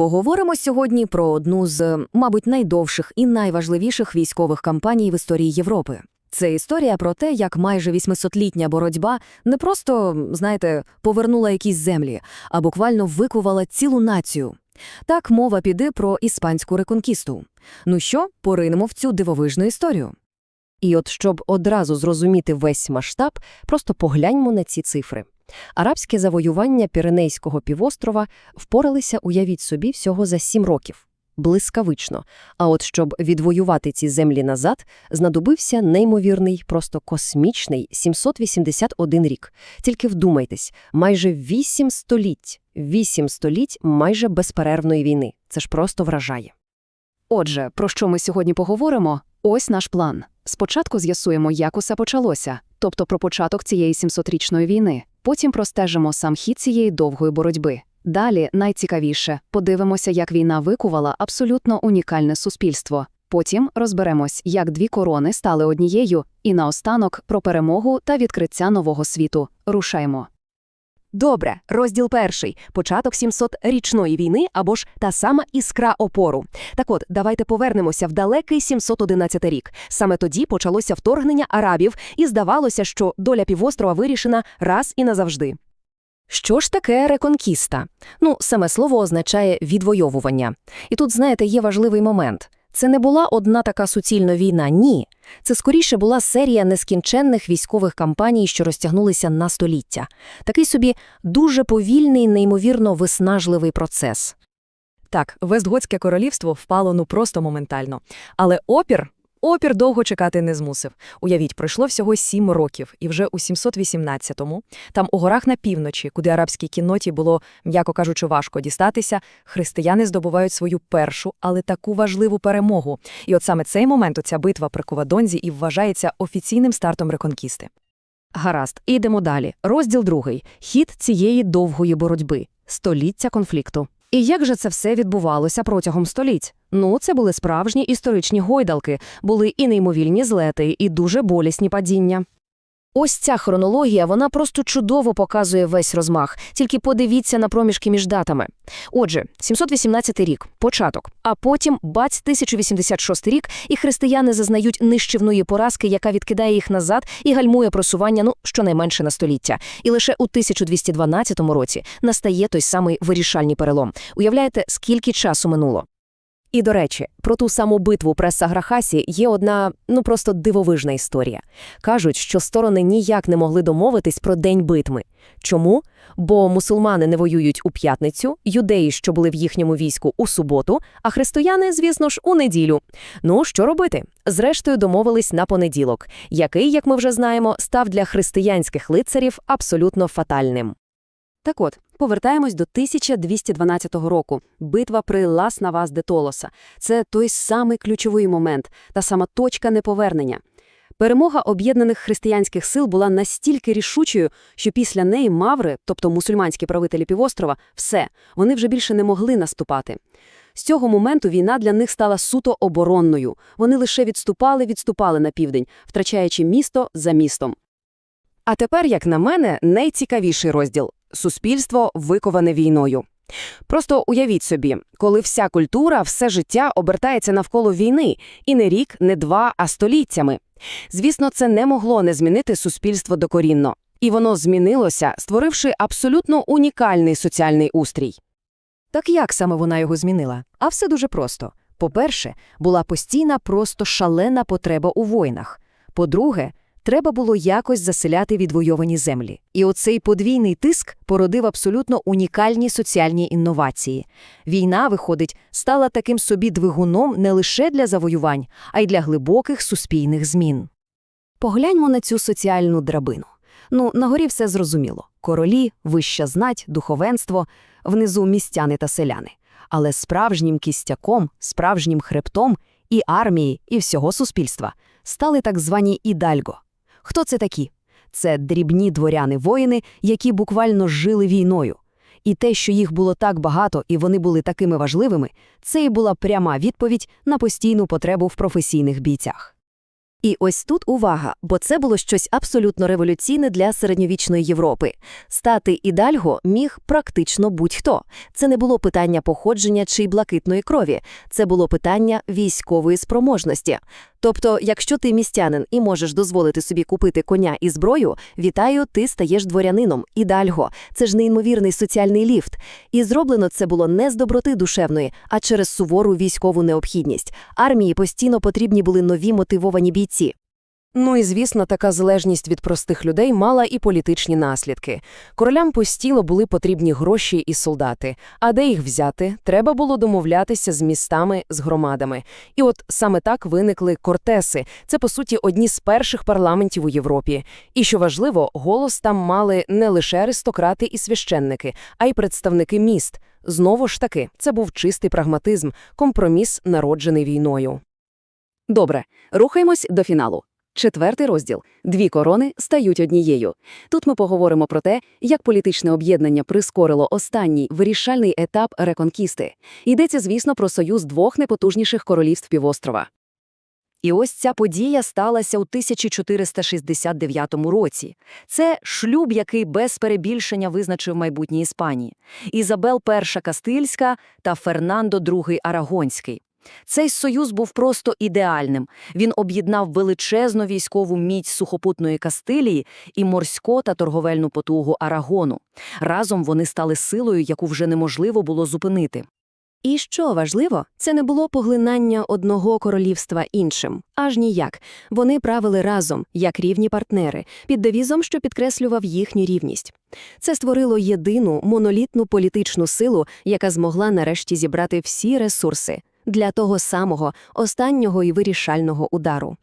Поговоримо сьогодні про одну з, мабуть, найдовших і найважливіших військових кампаній в історії Європи. Це історія про те, як майже 800-літня боротьба не просто, знаєте, повернула якісь землі, а буквально викувала цілу націю. Так мова піде про іспанську реконкісту. Ну що, поринемо в цю дивовижну історію. І от щоб одразу зрозуміти весь масштаб, просто погляньмо на ці цифри. Арабське завоювання Піренейського півострова впоралися, уявіть собі, всього за сім років. Блискавично. А от щоб відвоювати ці землі назад, знадобився неймовірний, просто космічний 781 рік. Тільки вдумайтесь, майже вісім століть, вісім століть майже безперервної війни. Це ж просто вражає. Отже, про що ми сьогодні поговоримо? Ось наш план. Спочатку з'ясуємо, як усе почалося, тобто про початок цієї 700-річної війни. Потім простежимо сам хід цієї довгої боротьби. Далі, найцікавіше, подивимося, як війна викувала абсолютно унікальне суспільство. Потім розберемось, як дві корони стали однією, і наостанок про перемогу та відкриття нового світу. Рушаймо. Добре, розділ перший початок 700-річної війни або ж та сама іскра опору. Так от, давайте повернемося в далекий 711 рік. Саме тоді почалося вторгнення арабів, і здавалося, що доля півострова вирішена раз і назавжди. Що ж таке реконкіста? Ну, саме слово означає відвоювання. І тут, знаєте, є важливий момент. Це не була одна така суцільна війна, ні. Це скоріше була серія нескінченних військових кампаній, що розтягнулися на століття. Такий собі дуже повільний, неймовірно виснажливий процес. Так, Вестготське королівство впало ну просто моментально. Але опір, опір довго чекати не змусив. Уявіть, пройшло всього сім років, і вже у 718-му, там у горах на півночі, куди арабській кінноті було, м'яко кажучи, важко дістатися, християни здобувають свою першу, але таку важливу перемогу. І от саме цей момент, оця битва при Кувадонзі, і вважається офіційним стартом реконкісти. Гаразд, ідемо далі. Розділ другий. Хід цієї довгої боротьби. Століття конфлікту. І як же це все відбувалося протягом століть? Ну, це були справжні історичні гойдалки, були і неймовільні злети, і дуже болісні падіння. Ось ця хронологія, вона просто чудово показує весь розмах, тільки подивіться на проміжки між датами. Отже, 718 рік – початок, а потім бац 1086 рік, і християни зазнають нищівної поразки, яка відкидає їх назад і гальмує просування, ну, щонайменше на століття. І лише у 1212 році настає той самий вирішальний перелом. Уявляєте, скільки часу минуло? І, до речі, про ту саму битву при Саграхасі є одна, ну просто дивовижна історія. Кажуть, що сторони ніяк не могли домовитись про день битви. Чому? Бо мусульмани не воюють у п'ятницю, юдеї, що були в їхньому війську, у суботу, а християни, звісно ж, у неділю. Ну, що робити? Зрештою, домовились на понеділок, який, як ми вже знаємо, став для християнських лицарів абсолютно фатальним. Так от, повертаємось до 1212 року. Битва при Лас Навас де Толоса. Це той самий ключовий момент, та сама точка неповернення. Перемога об'єднаних християнських сил була настільки рішучою, що після неї маври, тобто мусульманські правителі півострова, все, вони вже більше не могли наступати. З цього моменту війна для них стала суто оборонною. Вони лише відступали, відступали на південь, втрачаючи місто за містом. А тепер, як на мене, найцікавіший розділ суспільство виковане війною. Просто уявіть собі, коли вся культура, все життя обертається навколо війни, і не рік, не два, а століттями. Звісно, це не могло не змінити суспільство докорінно. І воно змінилося, створивши абсолютно унікальний соціальний устрій. Так як саме вона його змінила? А все дуже просто. По-перше, була постійна просто шалена потреба у воїнах. По-друге, треба було якось заселяти відвойовані землі. І оцей подвійний тиск породив абсолютно унікальні соціальні інновації. Війна, виходить, стала таким собі двигуном не лише для завоювань, а й для глибоких суспільних змін. Погляньмо на цю соціальну драбину. Ну, нагорі все зрозуміло. Королі, вища знать, духовенство, внизу містяни та селяни. Але справжнім кістяком, справжнім хребтом і армії, і всього суспільства стали так звані ідальго. Хто це такі? Це дрібні дворяни-воїни, які буквально жили війною. І те, що їх було так багато і вони були такими важливими, це і була пряма відповідь на постійну потребу в професійних бійцях. І ось тут увага, бо це було щось абсолютно революційне для середньовічної Європи. Стати ідальго міг практично будь-хто. Це не було питання походження чи блакитної крові, це було питання військової спроможності. Тобто, якщо ти містянин і можеш дозволити собі купити коня і зброю, вітаю, ти стаєш дворянином, ідальго. Це ж неймовірний соціальний ліфт. І зроблено це було не з доброти душевної, а через сувору військову необхідність. Армії постійно потрібні були нові мотивовані бійці. Ну і, звісно, така залежність від простих людей мала і політичні наслідки. Королям постійно були потрібні гроші і солдати. А де їх взяти? Треба було домовлятися з містами, з громадами. І от саме так виникли кортеси. Це, по суті, одні з перших парламентів у Європі. І, що важливо, голос там мали не лише аристократи і священники, а й представники міст. Знову ж таки, це був чистий прагматизм, компроміс, народжений війною. Добре, рухаємось до фіналу. Четвертий розділ «Дві корони стають однією». Тут ми поговоримо про те, як політичне об'єднання прискорило останній вирішальний етап реконкісти. Йдеться, звісно, про союз двох непотужніших королівств півострова. І ось ця подія сталася у 1469 році. Це шлюб, який без перебільшення визначив майбутнє Іспанії. Ізабел І Кастильська та Фернандо II Арагонський. Цей союз був просто ідеальним. Він об'єднав величезну військову міць сухопутної Кастилії і морську та торговельну потугу Арагону. Разом вони стали силою, яку вже неможливо було зупинити. І що важливо, це не було поглинання одного королівства іншим. Аж ніяк. Вони правили разом, як рівні партнери, під девізом, що підкреслював їхню рівність. Це створило єдину монолітну політичну силу, яка змогла нарешті зібрати всі ресурси для того самого останнього і вирішального удару.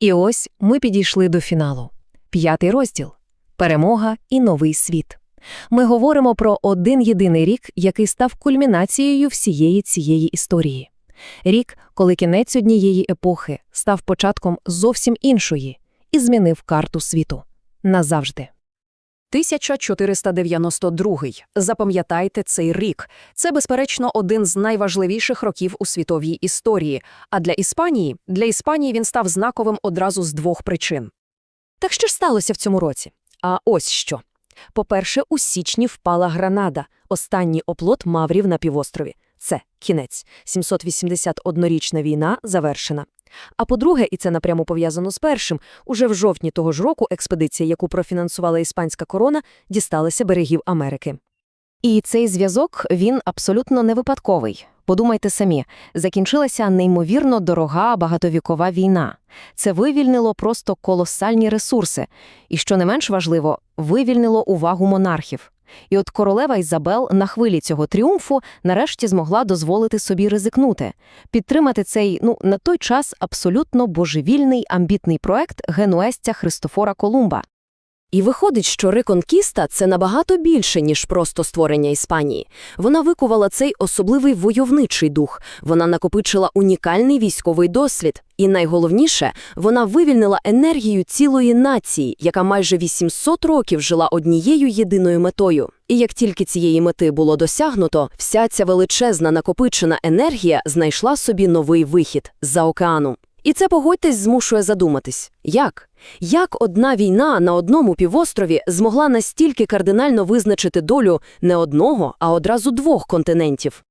І ось ми підійшли до фіналу. П'ятий розділ – перемога і новий світ. Ми говоримо про один єдиний рік, який став кульмінацією всієї цієї історії. Рік, коли кінець однієї епохи став початком зовсім іншої і змінив карту світу. Назавжди. 1492. Запам'ятайте цей рік. Це, безперечно, один з найважливіших років у світовій історії. А для Іспанії, для Іспанії він став знаковим одразу з двох причин. Так що ж сталося в цьому році? А ось що. По-перше, у січні впала Гранада, останній оплот маврів на півострові. Це кінець. 781-річна війна завершена. А по-друге, і це напряму пов'язано з першим, уже в жовтні того ж року експедиція, яку профінансувала іспанська корона, дісталася берегів Америки. І цей зв'язок, він абсолютно не випадковий. Подумайте самі, закінчилася неймовірно дорога багатовікова війна. Це вивільнило просто колосальні ресурси. І, що не менш важливо, вивільнило увагу монархів. І от королева Ізабел на хвилі цього тріумфу нарешті змогла дозволити собі ризикнути, підтримати цей, ну, на той час абсолютно божевільний амбітний проект генуестя Христофора Колумба. І виходить, що реконкіста – це набагато більше, ніж просто створення Іспанії. Вона викувала цей особливий войовничий дух, вона накопичила унікальний військовий досвід. І найголовніше, вона вивільнила енергію цілої нації, яка майже 800 років жила однією єдиною метою. І як тільки цієї мети було досягнуто, вся ця величезна накопичена енергія знайшла собі новий вихід з-за океану. І це, погодьтесь, змушує задуматись. Як? Як одна війна на одному півострові змогла настільки кардинально визначити долю не одного, а одразу двох континентів?